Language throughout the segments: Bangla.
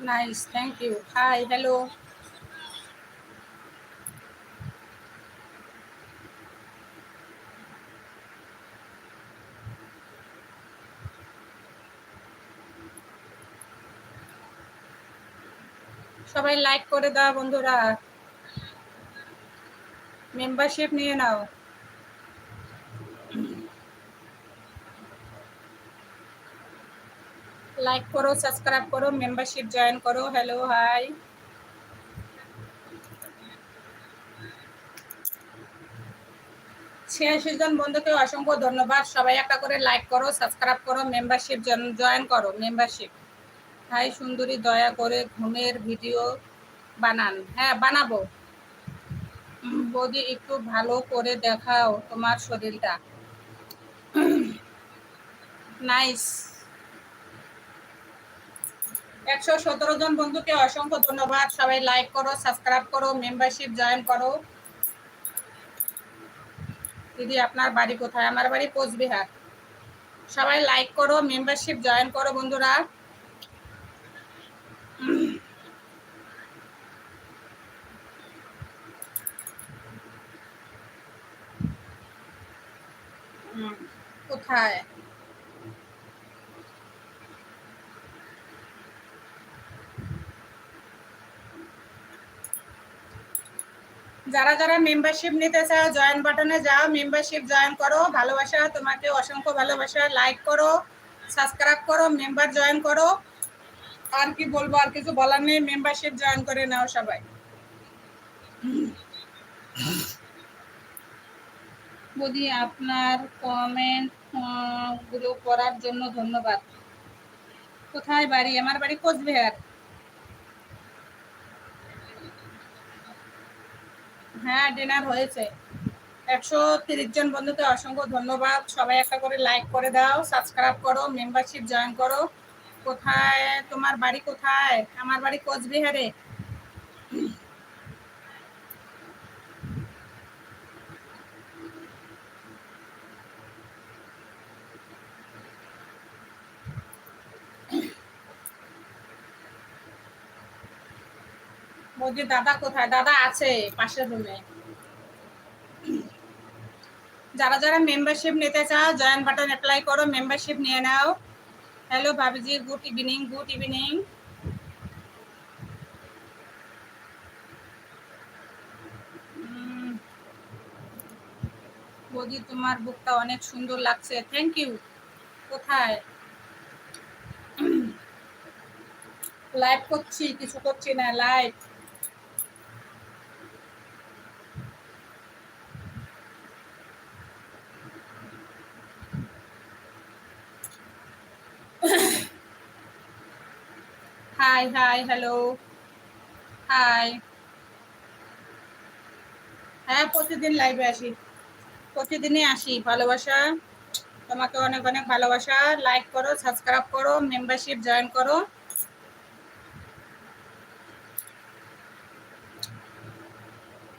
Nice, thank you. Hi, hello. সবাই লাইক করে দাও বন্ধুরা মেম্বারশিপ নিয়ে নাও লাইক করো সাবস্ক্রাইব করো মেম্বারশিপ জয়েন করো হ্যালো হাই ছিয়াশি জন বন্ধুকে অসংখ্য ধন্যবাদ। সবাই একটা করে লাইক করো সাবস্ক্রাইব করো মেম্বারশিপ জয়েন করো মেম্বারশিপ হাই সুন্দরী, দয়া করে ঘুমের ভিডিও বানান। হ্যাঁ বানাবো। বৌদি, একটু ভালো করে দেখাও তোমার শরীরটা। নাইস একশো সতেরো জন বন্ধুকে অসংখ্য ধন্যবাদ। সবাই লাইক করো সাবস্ক্রাইব করো মেম্বারশিপ জয়েন করো। দিদি, আপনার বাড়ি কোথায়? আমার বাড়ি কোচবিহার। সবাই লাইক করো মেম্বারশিপ জয়েন করো বন্ধুরা। কোথায়? যারা যারা মেম্বারশিপ নিতে চাও জয়েন বাটনে যাও মেম্বারশিপ জয়েন করো, ভালোবাসা, তোমাকে অসংখ্য ভালোবাসা লাইক করো সাবস্ক্রাইব করো মেম্বার জয়েন করো। আর কি বলব, আর কিছু বলার নেই মেম্বারশিপ জয়েন করে নাও সবাই। বদি আপনার কমেন্টগুলো করার জন্য ধন্যবাদ। কোথায় বাড়ি? আমার বাড়ি কোচবিহার। হ্যাঁ ডিনার হয়েছে। একশো তিরিশ জন বন্ধুকে অসংখ্য ধন্যবাদ। সবাই একটা করে লাইক করে দাও সাবস্ক্রাইব করো মেম্বারশিপ জয়েন করো। কোথায়, তোমার বাড়ি কোথায়? আমার বাড়ি কোচবিহারে। বৌদির দাদা কোথায়? দাদা আছে পাশের রুমে যারা যারা মেম্বারশিপ নিতে চাও জয়েন বাটন অ্যাপ্লাই করো মেম্বারশিপ নিয়ে নাও। হ্যালো ভাবিজি গুড ইভিনিং গুড ইভিনিং বৌদি, তোমার বুকটা অনেক সুন্দর লাগছে। থ্যাংক ইউ কোথায়? লাইভ করছি, কিছু করছি না live hi hi hello hi হ্যাঁ প্রতিদিন লাইভে আসি। প্রতিদিনই আসি। ভালোবাসা, তোমাকে অনেক অনেক ভালোবাসা। লাইক করো সাবস্ক্রাইব করো মেম্বারশিপ জয়েন করো।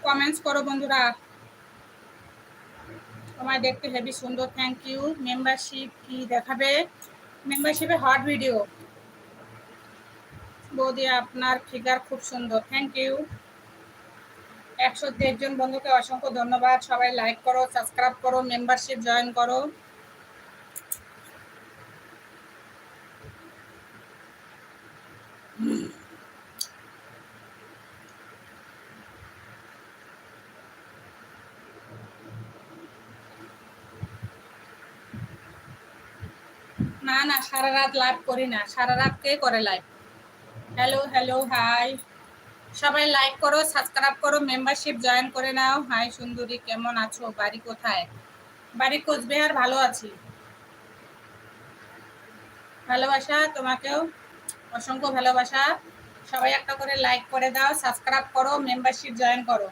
কমেন্টস করো বন্ধুরা। তোমায় দেখতে হেভি সুন্দর। থ্যাংক ইউ মেম্বারশিপ কি দেখাবে? মেম্বারশিপে হট ভিডিও বৌদি, আপনার ফিগার খুব সুন্দর। থ্যাংক ইউ একশো দেড়জন বন্ধুকে অসংখ্য ধন্যবাদ। সবাই লাইক করো সাবস্ক্রাইব করো মেম্বারশিপ জয়েন করো। না না, সারা রাত লাইভ করি না। সারা রাত কে করে লাইভ হ্যালো হ্যালো হাই সবাই লাইক করো সাবস্ক্রাইব করো মেম্বারশিপ জয়েন করে নাও। হাই সুন্দরী, কেমন আছো? বাড়ি কোথায়? বাড়ি কোচবিহার, ভালো আছি। ভালোবাসা তোমাকেও, অসংখ্য ভালোবাসা। সবাই একটা করে লাইক করে দাও সাবস্ক্রাইব করো মেম্বারশিপ জয়েন করো।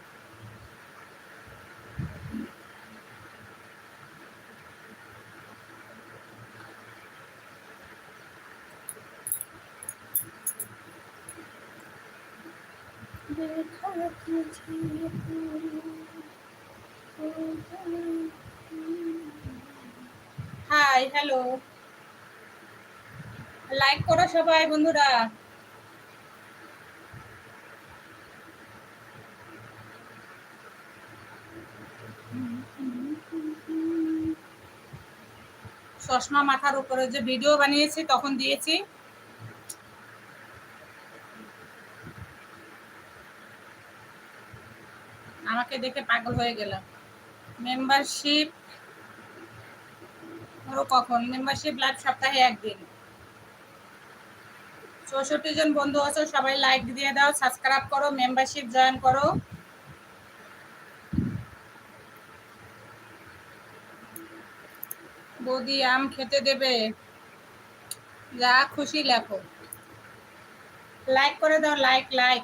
হাই হ্যালো লাইক করো সবাই বন্ধুরা। চশমা মাথার উপরে যে ভিডিও বানিয়েছি তখন দিয়েছি। দেখে পাগল হয়ে গেলাম। মেম্বারশিপ ধরো কখন? মেম্বারশিপ লাইভ সপ্তাহে একদিন। চৌষট্টি জন বন্ধু আছো, সবাই লাইক দিয়ে দাও সাবস্ক্রাইব করো মেম্বারশিপ জয়েন করো। বৌদি আম খেতে দেবে। যা খুশি লেখো। লাইক করে দাও লাইক লাইক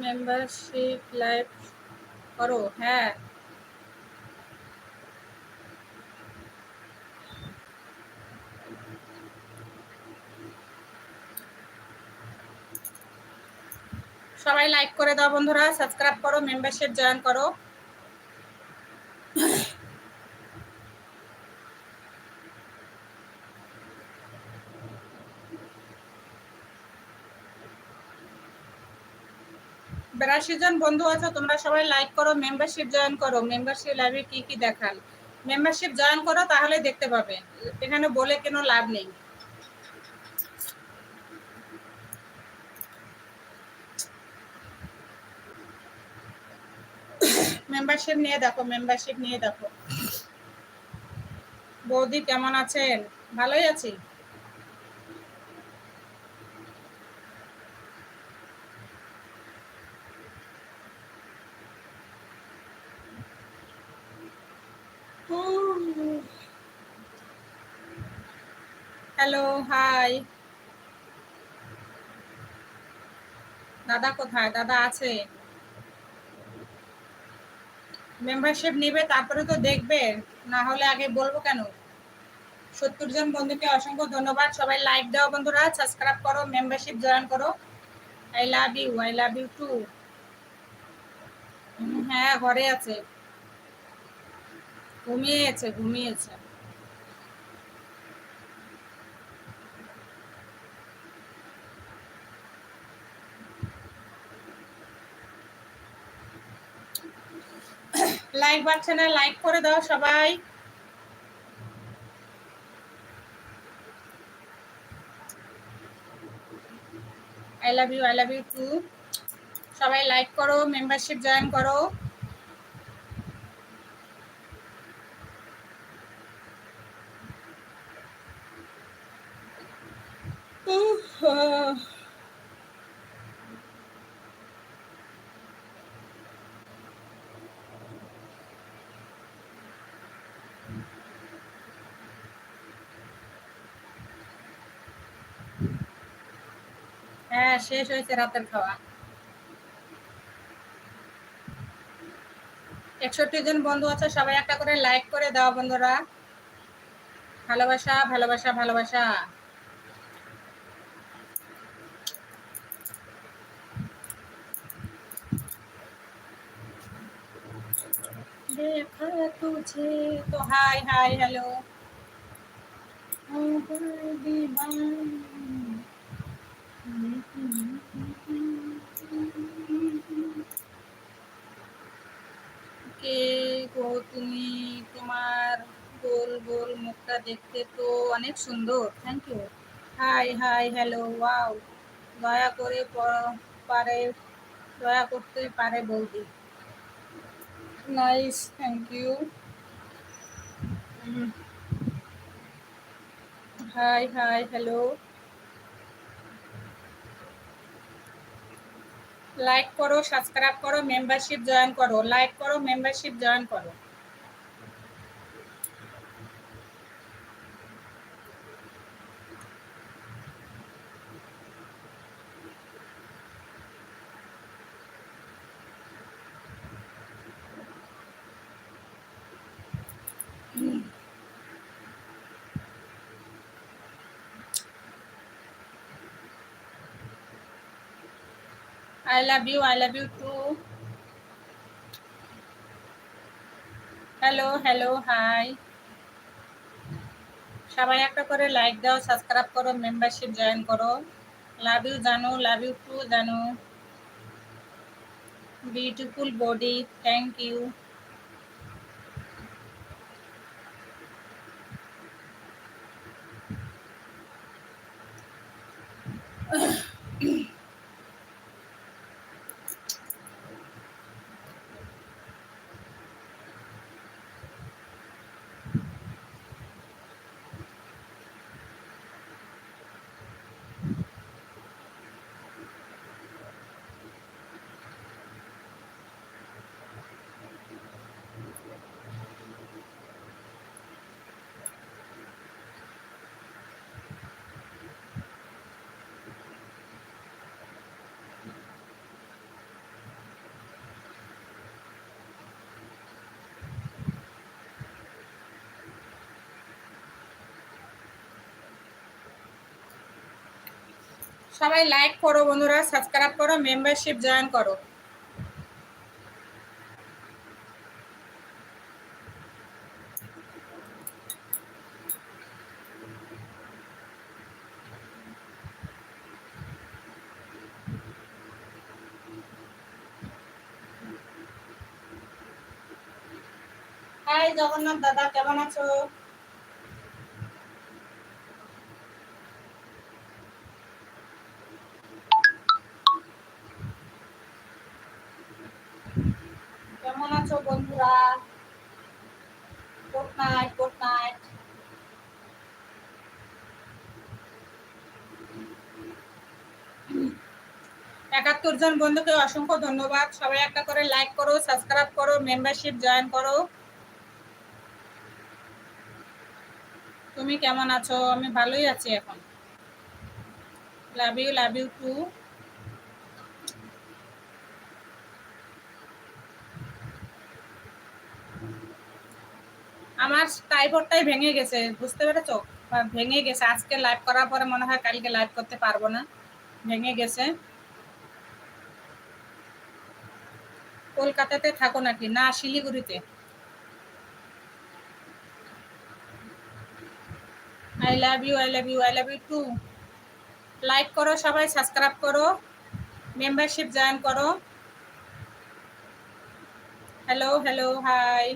মেম্বারশিপ লাইভ করো হ্যাঁ। সবাই লাইক করে দাও বন্ধুরা সাবস্ক্রাইব করো মেম্বারশিপ জয়েন করো। বিরাশি জন বন্ধু আছো, তোমরা সবাই লাইক করো মেম্বারশিপ জয়েন করো। মেম্বারশিপ লাইভে কি কি দেখাল? মেম্বারশিপ জয়েন করো, তাহলে দেখতে পাবে। এখানে বলে কেন লাভ নেই। মেম্বারশিপ নিয়ে দেখো মেম্বারশিপ নিয়ে দেখো। বৌদি কেমন আছেন? ভালোই আছি? হাই দাদা কোথায়? দাদা আছে। মেম্বারশিপ নিবে, তারপরে তো দেখবে। না হলে আগে বলব কেন? সত্তর জন বন্ধুকে অসংখ্য ধন্যবাদ। সবাই লাইক দাও বন্ধুরা সাবস্ক্রাইব করো মেম্বারশিপ জয়েন করো। I love you I love you too হ্যাঁ ঘরে আছে। ঘুমিয়েছে ঘুমিয়েছে। লাইক পাচ্ছে না লাইক করে দাও সবাই। I love you I love you too সবাই লাইক করো মেম্বারশিপ জয়েন করো। আর শেষ হয়েছে রাতের খাওয়া। একষট্টি জন বন্ধু আছে, সবাই একটা করে লাইক করে দেওয়া বন্ধুরা। ভালোবাসা ভালোবাসা ভালোবাসা। দেখা তুঝে তো হাই হাই হ্যালো কে গো তুমি তোমার গোল গোল মুখটা দেখতে তো অনেক সুন্দর। Thank you hi hi hello wow দয়া করে পারে দয়া করতে পারে বৌদি। Nice thank you hi hi hello like করো সাবস্ক্রাইব করো মেম্বারশিপ জয়েন করো। লাইক করো মেম্বারশিপ জয়েন করো। I love you. I love you too. Hello hello hi সবাই একটা করে লাইক দাও সাবস্ক্রাইব করো মেম্বারশিপ জয়েন করো লাভ ইউ জানো লাভ ইউ টু জানো বিউটিফুল বডি থ্যাংক ইউ সবাই লাইক করো বন্ধুরা সাবস্ক্রাইব করো মেম্বারশিপ জয়েন করো। জগন্নাথ দাদা কেমন আছো কেমন আছো বন্ধুরা গুড নাইট গুড নাইট জন বন্ধুকে অসংখ্য ধন্যবাদ। সবাই একটা করে লাইক করো সাবস্ক্রাইব করো মেম্বারশিপ জয়েন করো। তুমি কেমন আছো? আমি ভালোই আছি এখন। Love you love you too আমার টাইপডটাই ভেঙে গেছে, বুঝতে পেরেছ? ভেঙে গেছে। আজকে লাইভ করার পরে মনে হয় কালকে লাইভ করতে পারব না। ভেঙে গেছে। কলকাতাতে থাকো নাকি? না, শিলিগুড়িতে। I love you I love you I love you too like করো সবাই সাবস্ক্রাইব করো মেম্বারশিপ জয়েন করো। হ্যালো হ্যালো হাই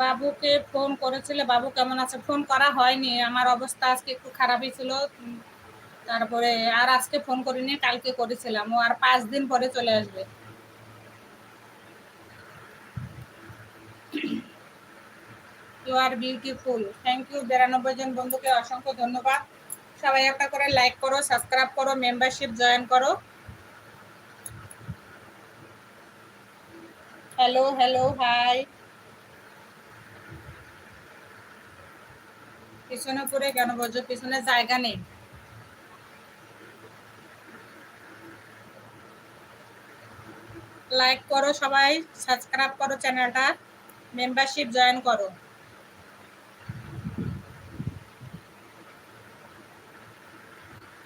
বাবুকে ফোন করেছিলে, বাবু কেমন আছে? ফোন করা হয়নি, আমার অবস্থা আজকে একটু খারাপই ছিল। তারপরে আর আজকে ফোন করিনি, কালকে করেছিলাম। ও আর পাঁচ দিন পরে চলে আসবে। You are beautiful thank you বিরানব্বই জন বন্ধুকে অসংখ্য ধন্যবাদ। সবাই একটা করে লাইক করো সাবস্ক্রাইব করো মেম্বারশিপ জয়েন করো। হ্যালো হ্যালো হাই পিছনে পড়ে কেন বলছো? পিছনে জায়গা নেই। লাইক করো সবাই সাবস্ক্রাইব করো চ্যানেলটা মেম্বারশিপ জয়েন করো।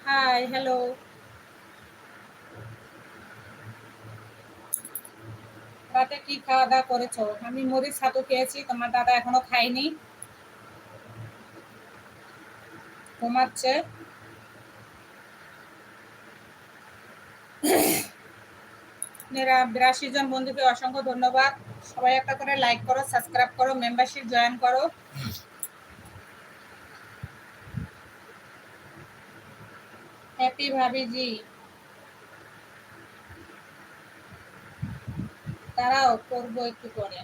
হাই হ্যালো রাতে কি খাওয়া দাওয়া করেছ? আমি মরিচ, ছাতু খেয়েছি, তোমার দাদা এখনও খাইনি ঘুমাচ্ছে। বিরাশি জন বন্ধুকে অসংখ্য ধন্যবাদ। সবাই একটা করে লাইক করো সাবস্ক্রাইব করো মেম্বারশিপ জয়েন করো। হ্যাপি ভাবিজি। তারাও করব একটু পরে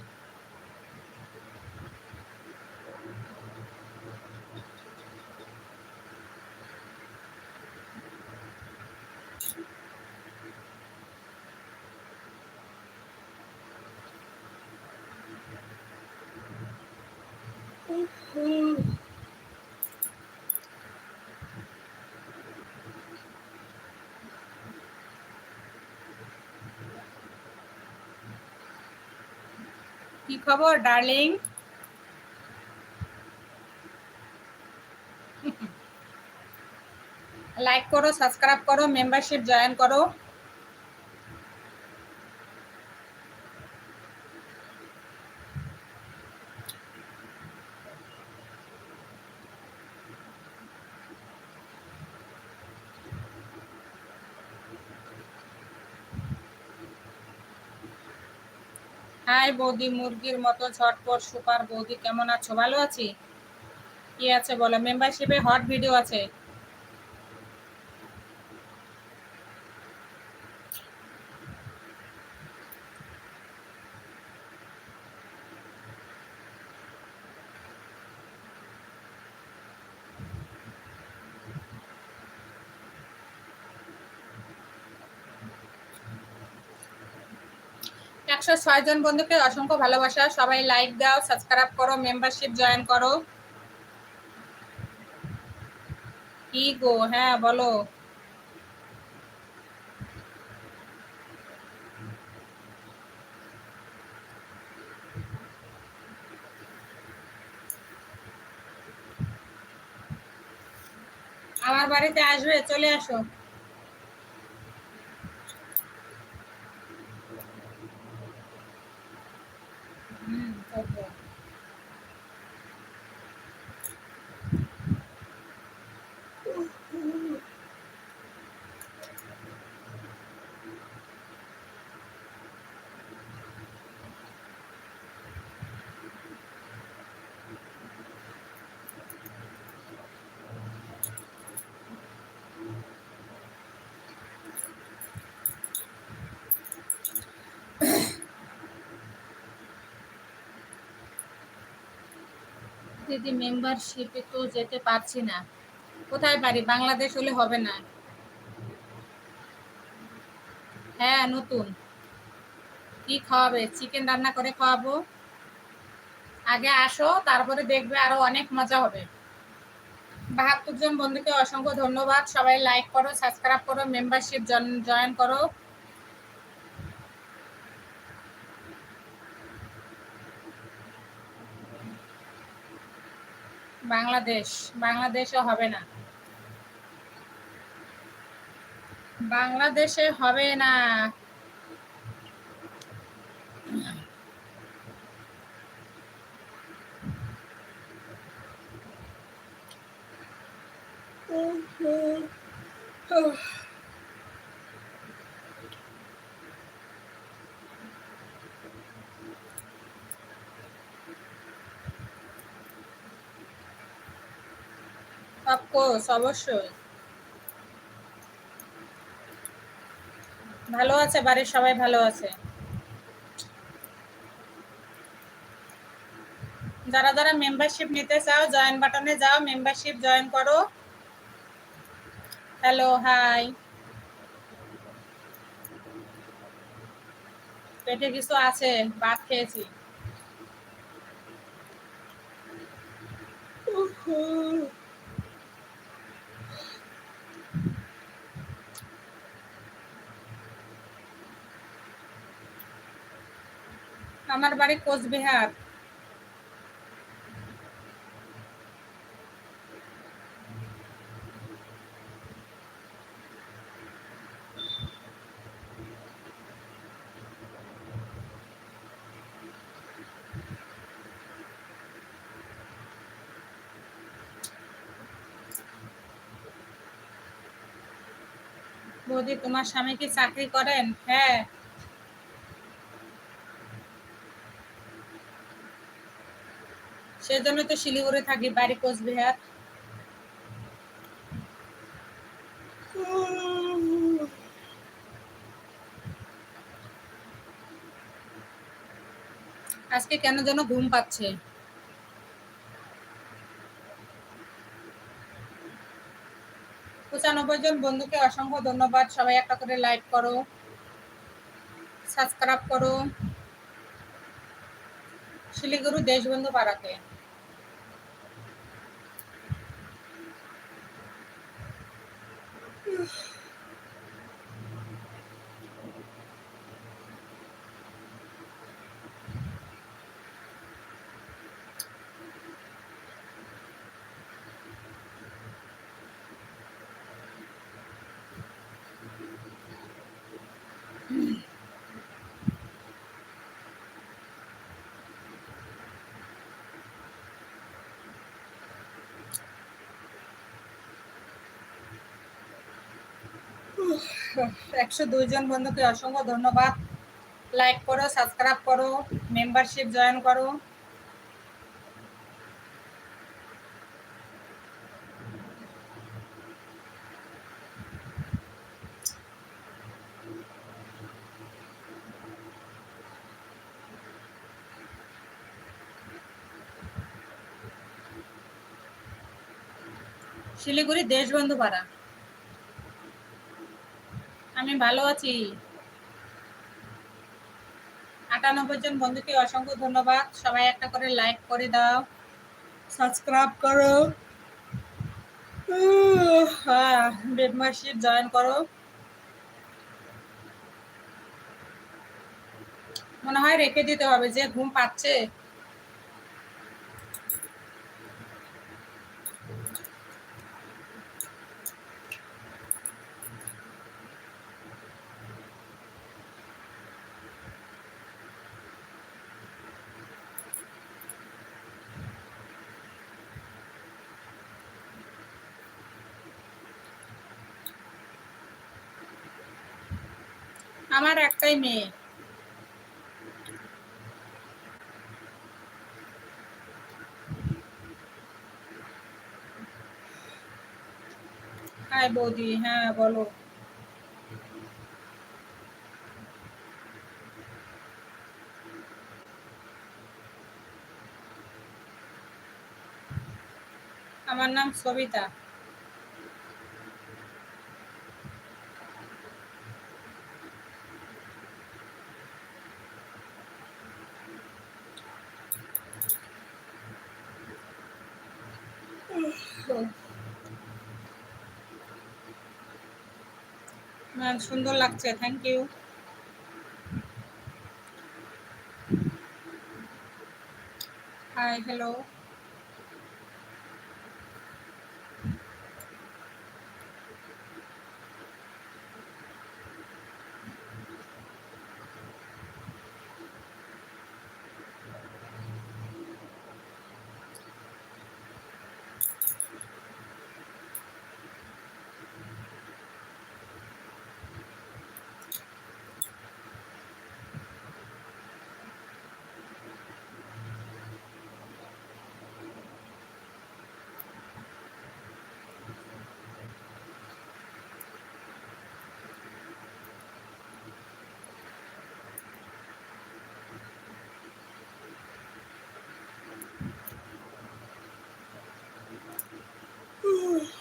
কি খবর ডার্লিং লাইক করো সাবস্ক্রাইব করো মেম্বারশিপ জয়েন করো। হাই বৌদি, মুরগির মতো ঝটপট সুপার বৌদি, কেমন আছো? ভালো আছি? কি আছে বলো? মেম্বারশিপে হট ভিডিও আছে। ছয় জন বন্ধুকে অসংখ্য ভালোবাসা। সবাই লাইক দাও সাবস্ক্রাইব করো মেম্বারশিপ জয়েন করো। কি গো? হ্যাঁ বলো। আমার বাড়িতে আসবে, চলে আসো। দিদি মেম্বারশিপে তো যেতে পারছি না। কোথায় পারি? বাংলাদেশ হলে হবে না। হ্যাঁ নতুন। কি খাওয়াবে? চিকেন রান্না করে খাওয়াবো। আগে আসো, তারপরে দেখবে আরও অনেক মজা হবে। বাহাত্তর জন বন্ধুকে অসংখ্য ধন্যবাদ। সবাই লাইক করো সাবস্ক্রাইব করো মেম্বারশিপ জয়েন করো। বাংলাদেশ বাংলাদেশে হবে না। বাংলাদেশে হবে না। অফকোর্স অবশ্যই। ভালো আছে, বাড়ির সবাই ভালো আছে? যারা যারা মেম্বারশিপ নিতে চাও জয়েন বাটনে যাও মেম্বারশিপ জয়েন করো। হ্যালো হাই পেটে কিছু আছে, ভাত খেয়েছি। আমার বাড়ি কোচবিহার। বৌদি তোমার স্বামী কি চাকরি করেন? হ্যাঁ। সেজন্য তো শিলিগুড়ি থাকি, বাড়ি কোচবিহার। আজকে কেন যেন ঘুম পাচ্ছে? পঁচানব্বই জন বন্ধুকে অসংখ্য ধন্যবাদ। সবাই একটা করে লাইক করো সাবস্ক্রাইব করো। শিলিগুড়ি দেশবন্ধু পাড়াতে। একশো দুইজন বন্ধুকে অসংখ্য ধন্যবাদ। লাইক করো সাবস্ক্রাইব করো মেম্বারশিপ জয়েন করো। শিলিগুড়ি দেশবন্ধু পাড়া। আমি ভালো আছি। আটানব্বই জন বন্ধুকে অসংখ্য ধন্যবাদ। সবাই একটা করে লাইক করে দাও। সাবস্ক্রাইব করো। মেম্বারশিপ জয়েন করো। মনে হয় রেখে দিতে হবে যে ঘুম পাচ্ছে। আমার একটাই মেয়ে। হাই বৌদি হ্যাঁ বলো। আমার নাম সবিতা। সুন্দর লাগছে thank you hi hello Ooh.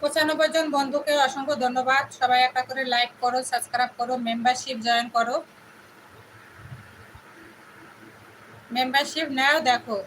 পঁচানব্বই জন বন্ধুকে অসংখ্য ধন্যবাদ। সবাই একটা করে লাইক করো সাবস্ক্রাইব করো মেম্বারশিপ জয়েন করো। মেম্বারশিপ নেও দেখো।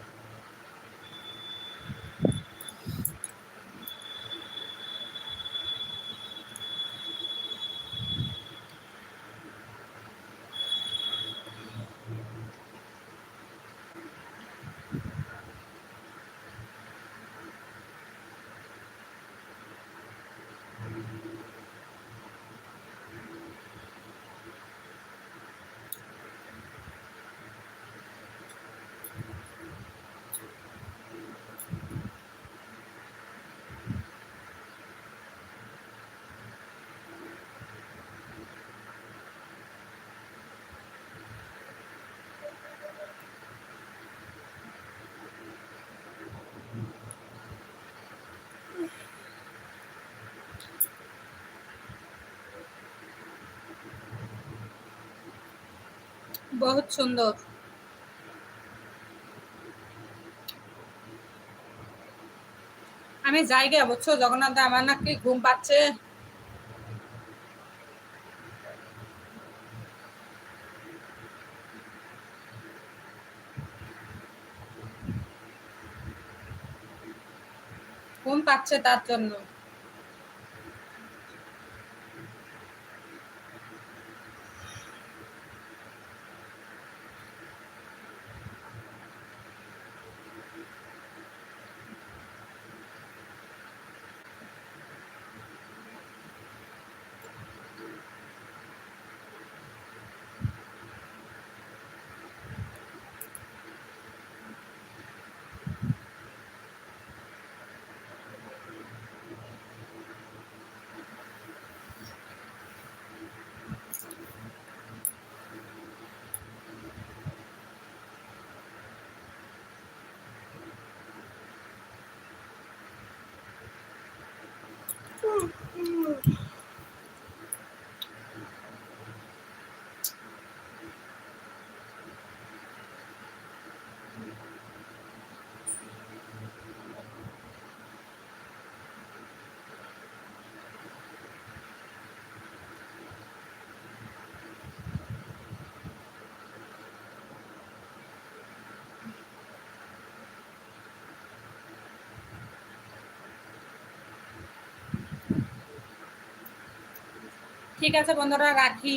বহুত সুন্দর। আমি যাই গে, বুঝছ? জগন্নাথ আমার নাকি ঘুম পাচ্ছে। ঘুম পাচ্ছে তার জন্য। ঠিক আছে বন্ধুরা রাখি।